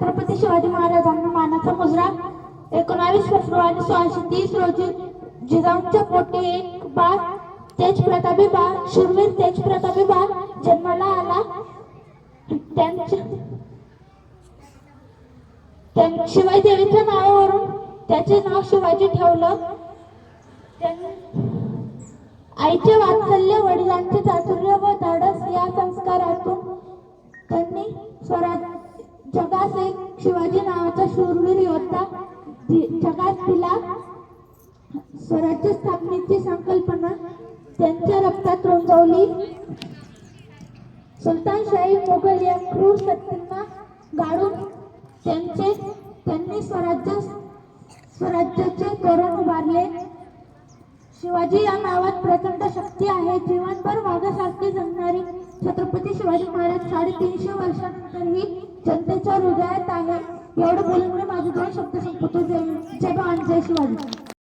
छत्रपती शिवाजी महाराजांना मानाचा मुजरा. एकोणावीस फेब्रुवारी सोळाशे तीस रोजी जिजाऊंच्या पोटी एक बाळ तेज प्रतापी बाळ शूरवीर तेज प्रतापी बाळ जन्माला आला. त्यांच्या त्यां- शिवाजी देवीच्या नावावरून त्याचे नाव शिवाजी ठेवलं. आईचे वात्सल्य वडिलांचे चातुर्य व धाडस या संस्कारातून त्यांनी स्वराज्य जगास एक शिवाजी नावाचा शूरवीर योद्धा दि- तिला स्वराज्य स्थापनेची संकल्पना त्यांच्या रक्तात रुंजवली. सुलतानशाही मुघल या क्रूर शक्तींना गाडून त्यांचे त्यांनी स्वराज्य स्वराज्याचे तोरण उभारले. शिवाजी या नावात प्रचंड शक्ती आहे. जीवनभर वाघासारखे जगणारी छत्रपती शिवाजी महाराज साडेतीनशे वर्षानंतरही जनतेच्या हृदयात आहे. एवढं बोलून माझे दोन शब्द संपतो जय जय भवानी, जय शिवाजी.